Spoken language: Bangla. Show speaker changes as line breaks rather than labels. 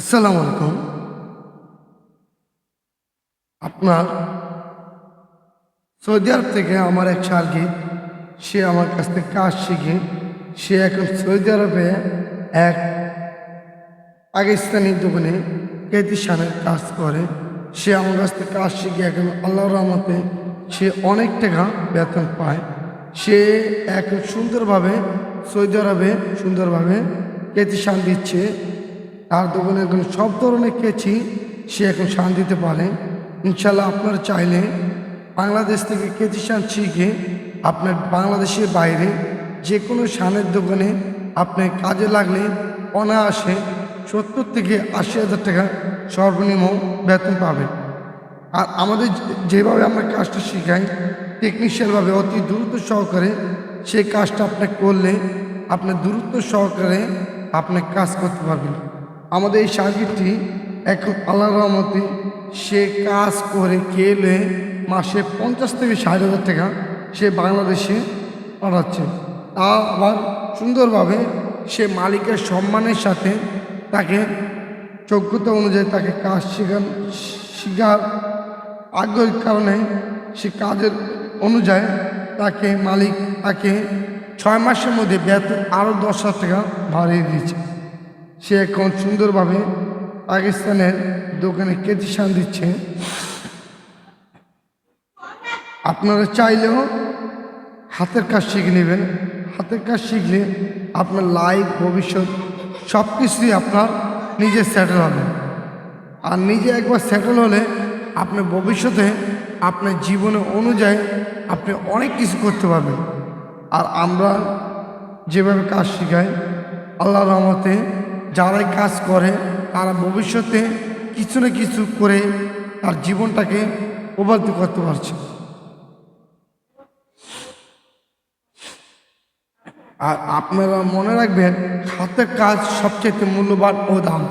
আসসালামু আলাইকুম। আপনার সৌদি আরব থেকে আমার এক শালগির সে আমার কাছ থেকে কাজ শিখে, সে এখন সৌদি আরবে এক পাকিস্তানি দোকানে কেতিসানের কাজ করে। সে আমার কাছ থেকে কাজ শিখে এখন আল্লাহর রহমতে সে অনেক টাকা বেতন পায়। সে এখন সুন্দরভাবে সৌদি আরবে সুন্দরভাবে কেতিসান দিচ্ছে। তার দোকানে এখন সব ধরনের কেচি সে এখন শান দিতে পারে। ইনশাল্লাহ আপনারা চাইলে বাংলাদেশ থেকে কেচি শান শিখে আপনার বাংলাদেশের বাইরে যে কোনো শানের দোকানে আপনি কাজে লাগলে অনায়াসে সত্তর থেকে আশি হাজার টাকা সর্বনিম্ন বেতন পাবেন। আর আমাদের যেভাবে আমরা কাজটা শেখাই টেকনিশিয়ানভাবে অতি দ্রুত সহকারে সেই কাজটা আপনি করলে আপনি দ্রুত সহকারে আপনি কাজ করতে পারবেন। আমাদের এই সার্কিটটি এখন আল্লাহ রহমতে সে কাজ করে, খেলে, মাসে পঞ্চাশ থেকে ষাট হাজার টাকা সে বাংলাদেশে পাঠাচ্ছে। তা আবার সুন্দরভাবে সে মালিকের সম্মানের সাথে তাকে যোগ্যতা অনুযায়ী তাকে কাজ শেখান, শেখার আগ্রহের কারণে সে কাজের অনুযায়ী তাকে মালিক তাকে ছয় মাসের মধ্যে বেতন আরও দশ হাজার টাকা বাড়িয়ে দিয়েছে। সে এখন সুন্দরভাবে পাকিস্তানের দোকানে কেজি শান দিচ্ছে। আপনারা চাইলেও হাতের কাজ শিখে নেবেন। হাতের কাজ শিখলে আপনার লাইফ ভবিষ্যৎ সব কিছুই আপনার নিজে সেটেল হবে। আর নিজে একবার সেটেল হলে আপনার ভবিষ্যতে আপনার জীবনে অনুযায়ী আপনি অনেক কিছু করতে পারবেন। আর আমরা যেভাবে কাজ শেখাই আল্লাহ রহমতে যারাই কাজ করে, তারা ভবিষ্যতে কিছু না কিছু করে তার জীবনটাকে প্রভাবিত করতে পারছে। আর আপনারা মনে রাখবেন হাতের কাজ সবচেয়ে মূল্যবান ও দাম।